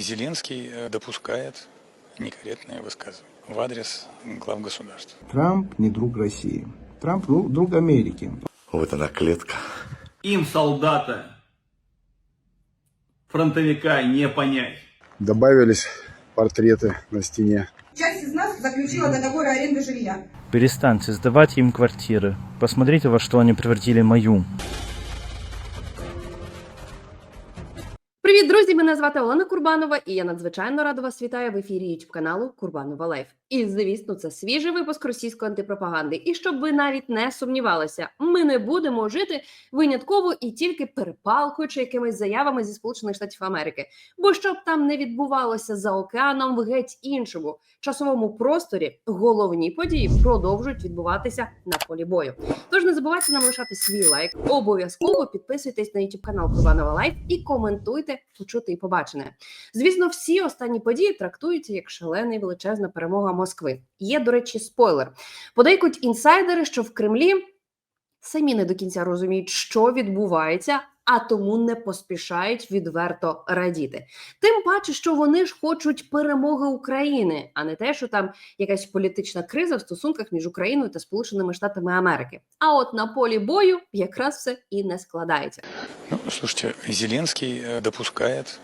Зеленский э, допускает некорректные высказывания в адрес глав государств. Трамп не друг России. Трамп ну, друг Америки. Вот она клетка. Им солдата, фронтовика не понять. Добавились портреты на стене. Часть из нас заключила договор аренды жилья. Перестаньте сдавать им квартиры. Посмотрите, во что они превратили мою. Привіт, друзі! Мене звати Олена Курбанова, і я надзвичайно рада вас вітаю в ефірі youtube каналу Курбанова Лайф. І звісно, це свіжий випуск російської антипропаганди. І щоб ви навіть не сумнівалися, ми не будемо жити винятково і тільки перепалкуючи якимись заявами зі Сполучених Штатів Америки. Бо щоб там не відбувалося за океаном в геть іншому часовому просторі, головні події продовжують відбуватися на полі бою. Тож не забувайте нам лишати свій лайк. Обов'язково підписуйтесь на YouTube канал Курбанова Лайф і коментуйте почути і побачене. Звісно, всі останні події трактуються як шалена і величезна перемога Москви. Є, до речі, спойлер. Подейкують інсайдери, що в Кремлі самі не до кінця розуміють, що відбувається. А тому не поспішають відверто радіти. Тим паче, що вони ж хочуть перемоги України, а не те, що там якась політична криза в стосунках між Україною та Сполученими Штатами Америки. А от на полі бою якраз все і не складається. Ну, слушайте, Зеленский э, допускает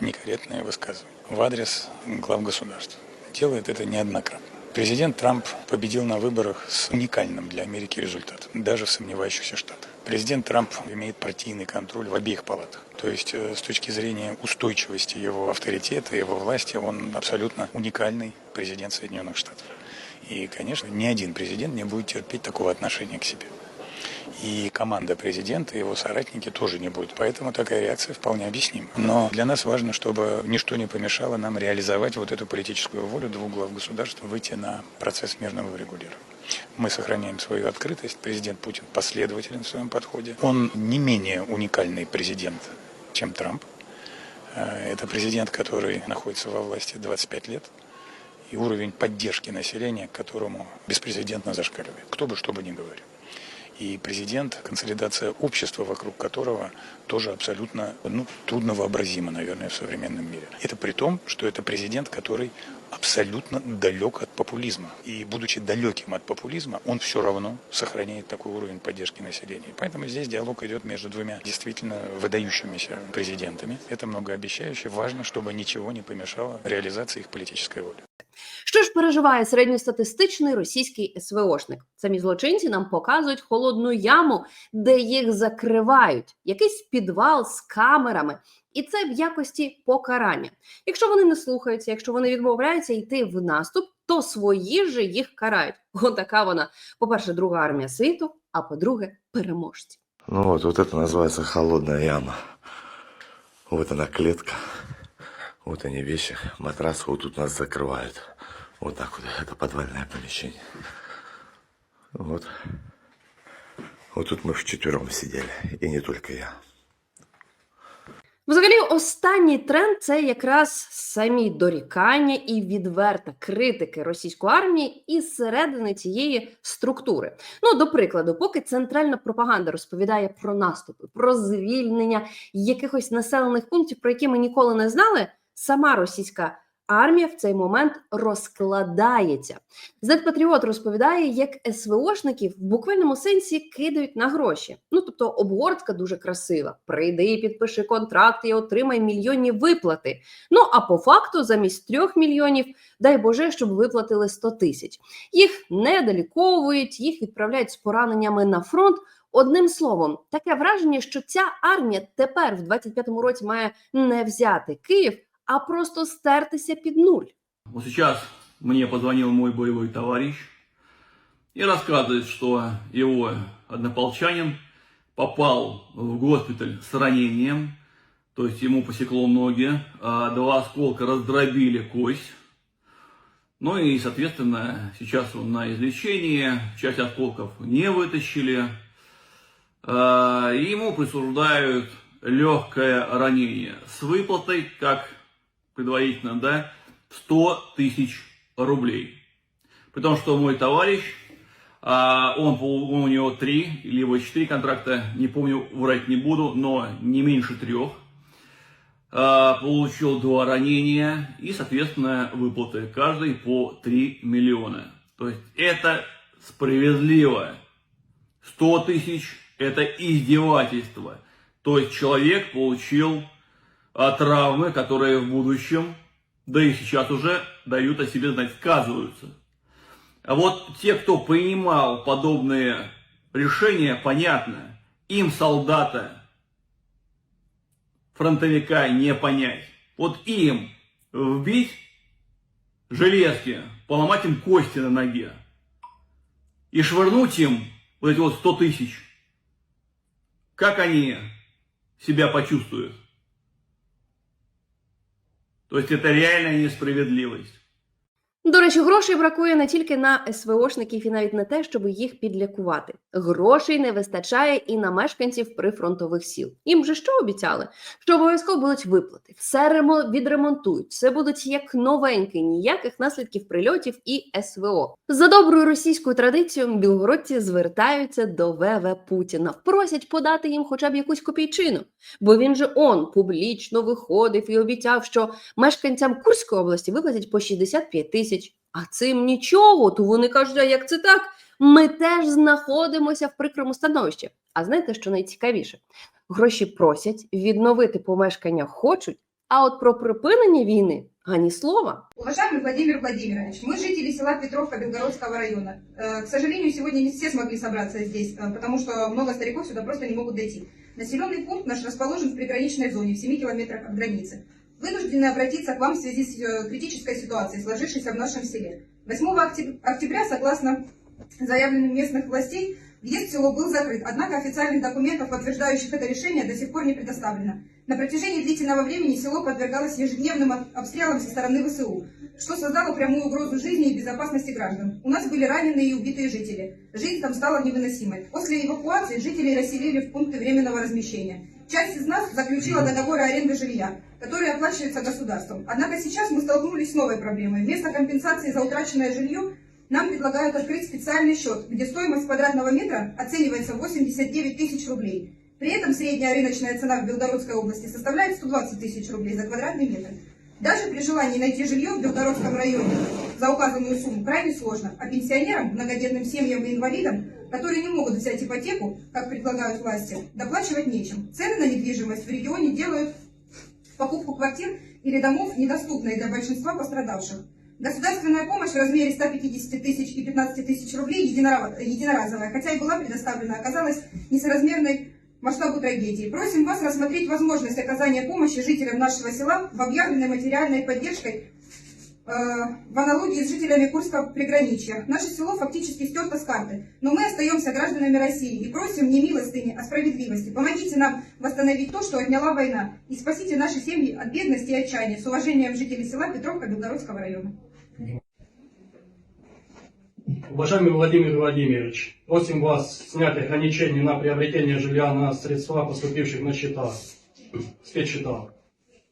некорректные высказывания в адрес глав государств. Делает это неоднократно. Президент Трамп победил на выборах с уникальным для Америки результатом, даже в сомневающихся штатах. Президент Трамп имеет партийный контроль в обеих палатах. То есть э, с точки зрения устойчивости его авторитета, его власти, он абсолютно уникальный президент Соединенных Штатов. И, конечно, ни один президент не будет терпеть такого отношения к себе. И команда президента и его соратники тоже не будут. Поэтому такая реакция вполне объяснима. Но для нас важно, чтобы ничто не помешало нам реализовать вот эту политическую волю двух глав государства, выйти на процесс мирного регулирования. Мы сохраняем свою открытость. Президент Путин последователен в своем подходе. Он не менее уникальный президент, чем Трамп. Э, Это президент, который находится во власти 25 лет. И уровень поддержки населения, которому беспрецедентно зашкаливает. Кто бы что бы ни говорил и президент, консолидация общества, вокруг которого тоже абсолютно ну, трудновообразимо, наверное, в современном мире. Это при том, что это президент, который абсолютно далек от популизма. И будучи далеким от популизма, он все равно сохраняет такой уровень поддержки населения. Поэтому здесь диалог идет между двумя действительно выдающимися президентами. Это многообещающе. Важно, чтобы ничего не помешало реализации их политической воли. Що ж переживає середньостатистичний російський СВОшник? Самі злочинці нам показують холодну яму, де їх закривають, якийсь підвал з камерами, і це в якості покарання. Якщо вони не слухаються, якщо вони відмовляються йти в наступ, то свої же їх карають. Отака вона, по-перше, друга армія світу, а по-друге, переможці. Ну вот, вот это называется холодная яма. Вот она клетка. Вот они вещи, матрас, вот тут нас закрывают. Вот так вот, это подвальное помещение. Вот. Вот тут мы вчетвером сидели, и не только я. Взагалі, останній тренд це якраз самі дорікання і відверта критики російської армії із середини цієї структури. Ну, до прикладу, поки центральна пропаганда розповідає про наступи, про звільнення якихось населених пунктів, про які ми ніколи не знали, сама російська армія в цей момент розкладається. Зетпатріот розповідає, як СВОшників в буквальному сенсі кидають на гроші. Ну тобто обгортка дуже красива. Прийди, підпиши контракт і отримай мільйонні виплати. Ну а по факту, замість трьох мільйонів, дай Боже, щоб виплатили 100 тисяч. Їх не доліковують, їх відправляють з пораненнями на фронт. Одним словом, таке враження, що ця армія тепер в 25-му році має не взяти Київ, а просто стертися під нуль. Вот сейчас мне позвонил мой боевой товарищ и рассказывает, что его однополчанин попал в госпиталь с ранением, то есть ему посекло ноги, а два осколка раздробили кость. Ну и, соответственно, сейчас он на излечении, часть осколков не вытащили. А, ему присуждают легкое ранение с выплатой, как предварительно, да, 100 тысяч рублей. При том, что мой товарищ, а, он, у него три, либо четыре контракта, не помню, врать не буду, но не меньше трех. а, получил два ранения и, соответственно, выплаты. Каждый по 3 миллиона. То есть это справедливо. 100 тысяч – это издевательство. То есть человек получил травмы, которые в будущем, да и сейчас уже дают о себе знать, сказываются. А вот те, кто принимал подобные решения, понятно, им солдата, фронтовика не понять. Вот им вбить железки, поломать им кости на ноге и швырнуть им вот эти вот 100 тысяч. Как они себя почувствуют? То есть это несправедливість. До речі, грошей бракує не тільки на СВОшників і навіть на те, щоб їх підлікувати. Грошей не вистачає і на мешканців прифронтових сіл. Їм же що обіцяли? Що обов'язково будуть виплати, все ремо- відремонтують, все будуть як новеньке, ніяких наслідків прильотів і СВО. За доброю російською традицією білгородці звертаються до ВВ Путіна, просять подати їм хоча б якусь копійчину. Бо він же он публічно виходив і обіцяв, що мешканцям Курської області виплатять по 65 тисяч. А цим нічого, то вони кажуть, а як це так? Ми теж знаходимося в прикрому становищі. А знаєте, що найцікавіше? Гроші просять, відновити помешкання хочуть, а от про припинення війни ані слова. Уважаемый Владимир Владимирович, мы жители села Петровка Белгородского района. Э, К сожалению, сегодня не все смогли собраться здесь, э, потому что много стариков сюда просто не могут дойти. Населенный пункт наш расположен в приграничной зоне, в 7 километрах от границы. Вынуждены обратиться к вам в связи с э, критической ситуацией, сложившейся в нашем селе. 8 октяб- октября, согласно заявленным местных властей, въезд в село был закрыт, однако официальных документов, подтверждающих это решение, до сих пор не предоставлено. На протяжении длительного времени село подвергалось ежедневным об- обстрелам со стороны ВСУ, что создало прямую угрозу жизни и безопасности граждан. У нас были раненые и убитые жители. Жизнь там стала невыносимой. После эвакуации жителей расселили в пункты временного размещения. Часть из нас заключила договоры аренды жилья, которые оплачиваются государством. Однако сейчас мы столкнулись с новой проблемой. Вместо компенсации за утраченное жилье нам предлагают открыть специальный счет, где стоимость квадратного метра оценивается в 89 тысяч рублей. При этом средняя рыночная цена в Белгородской области составляет 120 тысяч рублей за квадратный метр. Даже при желании найти жилье в Белгородском районе за указанную сумму крайне сложно, а пенсионерам, многодетным семьям и инвалидам, которые не могут взять ипотеку, как предлагают власти, доплачивать нечем. Цены на недвижимость в регионе делают покупку квартир или домов недоступной для большинства пострадавших. Государственная помощь в размере 150 тысяч и 15 тысяч рублей единора- единоразовая, хотя и была предоставлена, оказалась несоразмерной масштабу трагедии. Просим вас рассмотреть возможность оказания помощи жителям нашего села в объявленной материальной поддержкой э, в аналогии с жителями Курского приграничья. Наше село фактически стерто с карты, но мы остаемся гражданами России и просим не милостыни, а справедливости. Помогите нам восстановить то, что отняла война, и спасите наши семьи от бедности и отчаяния. С уважением жители села Петровка Белгородского района. Уважаемый Владимир Владимирович, просим вас снять ограничения на приобретение жилья на средства, поступивших на счета, спецсчета.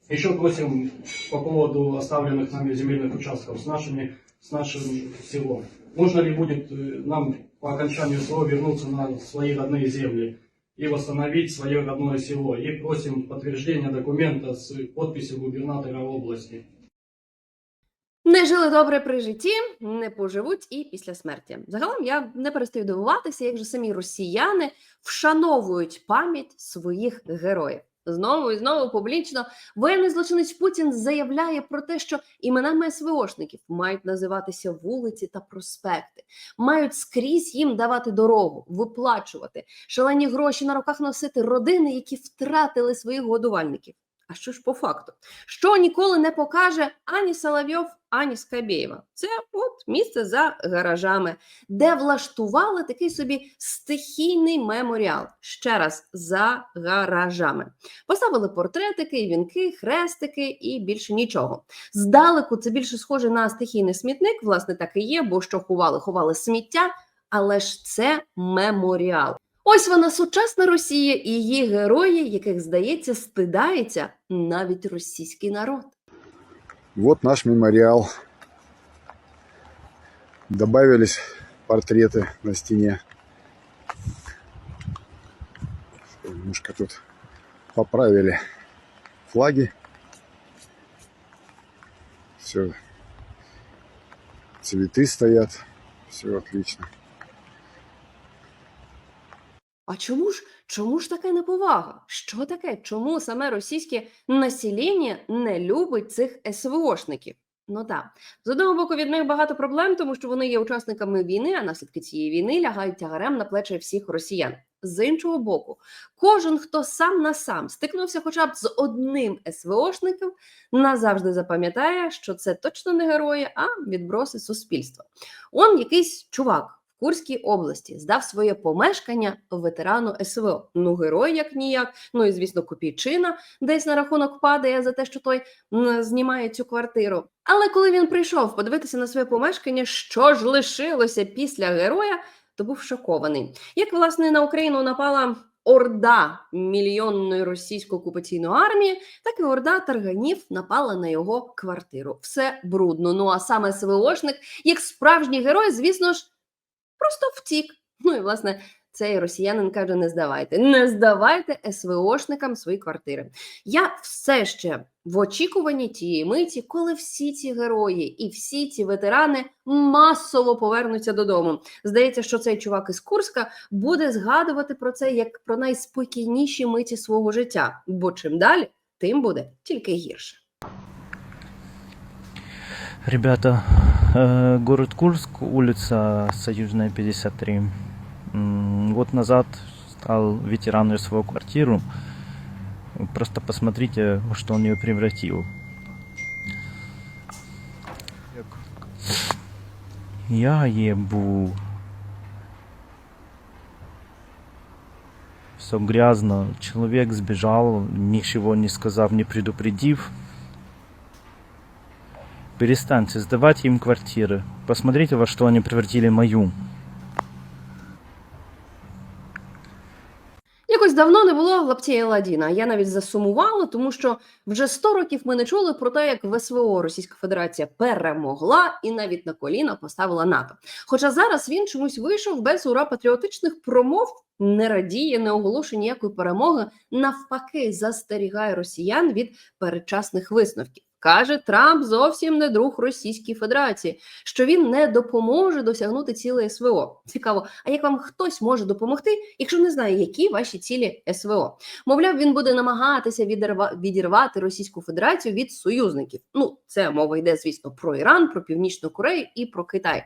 Еще просим по поводу оставленных нами земельных участков с, нашими, с нашим селом. Можно ли будет э, нам по окончанию СВО вернуться на свои родные земли и восстановить свое родное село? И просим подтверждения документа с подписью губернатора области. Не жили добре при житті, не поживуть і після смерті. Загалом я не перестаю дивуватися, як же самі росіяни вшановують пам'ять своїх героїв. Знову і знову публічно воєнний злочинець Путін заявляє про те, що іменами СВОшників мають називатися вулиці та проспекти, мають скрізь їм давати дорогу, виплачувати шалені гроші на руках носити родини, які втратили своїх годувальників. А що ж по факту? Що ніколи не покаже ані Соловйов, ані Скабєєва. Це от місце за гаражами, де влаштували такий собі стихійний меморіал. Ще раз за гаражами. Поставили портретики, вінки, хрестики і більше нічого. Здалеку це більше схоже на стихійний смітник, власне, так і є, бо що ховали, ховали сміття, але ж це меморіал. Ось вона сучасна Росія і її герої, яких здається, стидається навіть російський народ. Вот наш мемориал. Добавились портреты на стене. Немножко тут поправили флаги все, цветы стоят, все отлично. А чому ж чому ж така неповага? Що таке? Чому саме російське населення не любить цих СВОшників? Ну так, з одного боку, від них багато проблем, тому що вони є учасниками війни, а наслідки цієї війни лягають тягарем на плечі всіх росіян. З іншого боку, кожен, хто сам на сам стикнувся хоча б з одним СВОшником, назавжди запам'ятає, що це точно не герої, а відброси суспільства. Он якийсь чувак Курській області здав своє помешкання ветерану СВО. Ну, герой як ніяк. Ну і звісно, копійчина десь на рахунок падає за те, що той знімає цю квартиру. Але коли він прийшов подивитися на своє помешкання, що ж лишилося після героя, то був шокований. Як власне на Україну напала орда мільйонної російської окупаційної армії, так і орда тарганів напала на його квартиру. Все брудно. Ну а саме СВОшник, як справжній герой, звісно ж, просто втік. Ну і власне. Цей росіянин каже: не здавайте, не здавайте СВОшникам свої квартири. Я все ще в очікуванні тієї миті, коли всі ці герої і всі ці ветерани масово повернуться додому. Здається, що цей чувак із Курська буде згадувати про це як про найспокійніші миті свого життя. Бо чим далі, тим буде тільки гірше. Ребята, э, город Курск, улица Союзная, 53. М, Год назад стал ветераном свою квартиру. Просто посмотрите, что он ее превратил. Я ебу. Все грязно. Человек сбежал, ничего не сказав, не предупредив. Перестаньте сдавать им квартиры. Посмотрите, во что они превратили мою. Якось давно не було лаптія Ладіна. Я навіть засумувала, тому що вже 100 років ми не чули про те, як в СВО Російська Федерація перемогла і навіть на коліна поставила НАТО. Хоча зараз він чомусь вийшов без ура патріотичних промов, не радіє, не оголошує ніякої перемоги. Навпаки, застерігає росіян від передчасних висновків. Каже, Трамп зовсім не друг Російській Федерації, що він не допоможе досягнути цілей СВО. Цікаво, а як вам хтось може допомогти, якщо не знає, які ваші цілі СВО? Мовляв, він буде намагатися відірвати Російську Федерацію від союзників. Ну, це мова йде, звісно, про Іран, про Північну Корею і про Китай.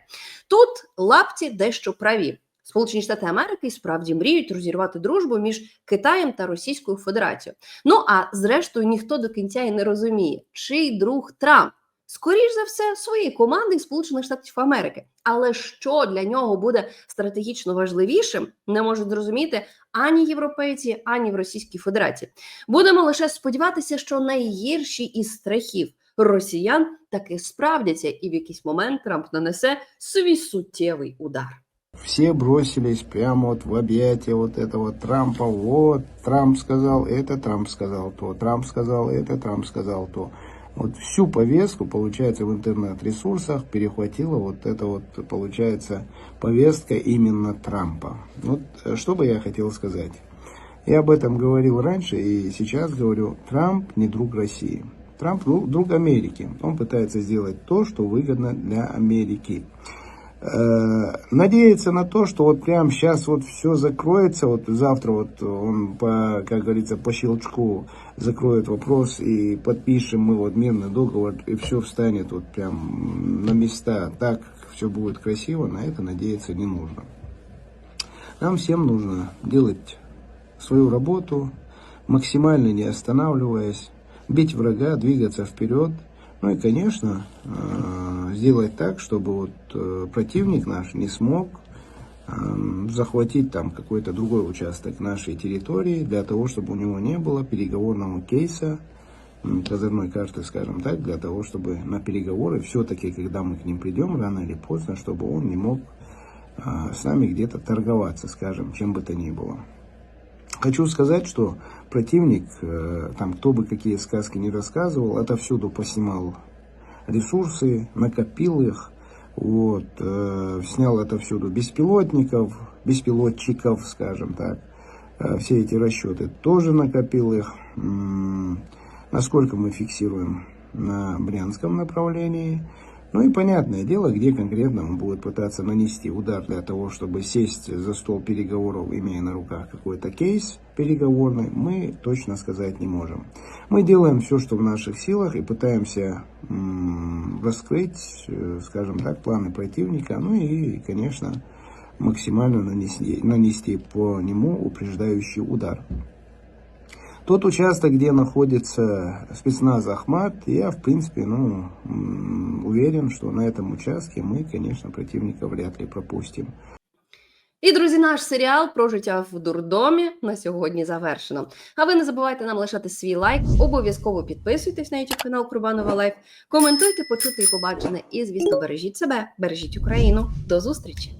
Тут лапті дещо праві. Сполучені Штати Америки справді мріють розірвати дружбу між Китаєм та Російською Федерацією. Ну а зрештою ніхто до кінця і не розуміє, чий друг Трамп. Скоріш за все, своєї команди Сполучених Штатів Америки. Але що для нього буде стратегічно важливішим, не можуть зрозуміти ані європейці, ані в Російській Федерації. Будемо лише сподіватися, що найгірші із страхів росіян таки справдяться, і в якийсь момент Трамп нанесе свій суттєвий удар. Все бросились прямо вот в объятия вот этого Трампа. Вот, Трамп сказал это, Трамп сказал то, Трамп сказал это, Трамп сказал то. Вот всю повестку, получается, в интернет-ресурсах перехватила вот эта вот, получается, повестка именно Трампа. Вот э, что бы я хотел сказать. Я об этом говорил раньше и сейчас говорю, Трамп не друг России. Трамп друг, друг Америки. Он пытается сделать то, что выгодно для Америки. Э, надеяться на то, что вот прямо сейчас вот все закроется, вот завтра вот он, по, как говорится, по щелчку закроет вопрос и подпишем мы вот мирный договор, и все встанет вот прям на места, так все будет красиво, на это надеяться не нужно. Нам всем нужно делать свою работу, максимально не останавливаясь, бить врага, двигаться вперед. Ну и, конечно, э, сделать так, чтобы вот э, противник наш не смог э, захватить там какой-то другой участок нашей территории для того, чтобы у него не было переговорного кейса, козырной карты, скажем так, для того, чтобы на переговоры все-таки, когда мы к ним придем, рано или поздно, чтобы он не мог а, с нами где-то торговаться, скажем, чем бы то ни было. Хочу сказать, что противник, э, там кто бы какие сказки не рассказывал, отовсюду поснимал ресурсы, накопил их, вот, э, снял отовсюду беспилотников, беспилотчиков, скажем так. Э, все эти расчеты тоже накопил их. М, Насколько мы фиксируем на Брянском направлении. Ну и понятное дело, где конкретно он будет пытаться нанести удар для того, чтобы сесть за стол переговоров, имея на руках какой-то кейс переговорный, мы точно сказать не можем. Мы делаем все, что в наших силах и пытаемся раскрыть, э, скажем так, планы противника, ну и, конечно, максимально нанести, нанести по нему упреждающий удар. Тот участок, где находится спецназ Ахмат, я, в принципе, ну, уверен, что на этом участке мы, конечно, противника вряд ли пропустим. І, друзі, наш серіал про життя в дурдомі на сьогодні завершено. А ви не забувайте нам лишати свій лайк, обов'язково підписуйтесь на YouTube канал Курбанова Лайф, коментуйте, почути і побачене. І, звісно, бережіть себе, бережіть Україну. До зустрічі!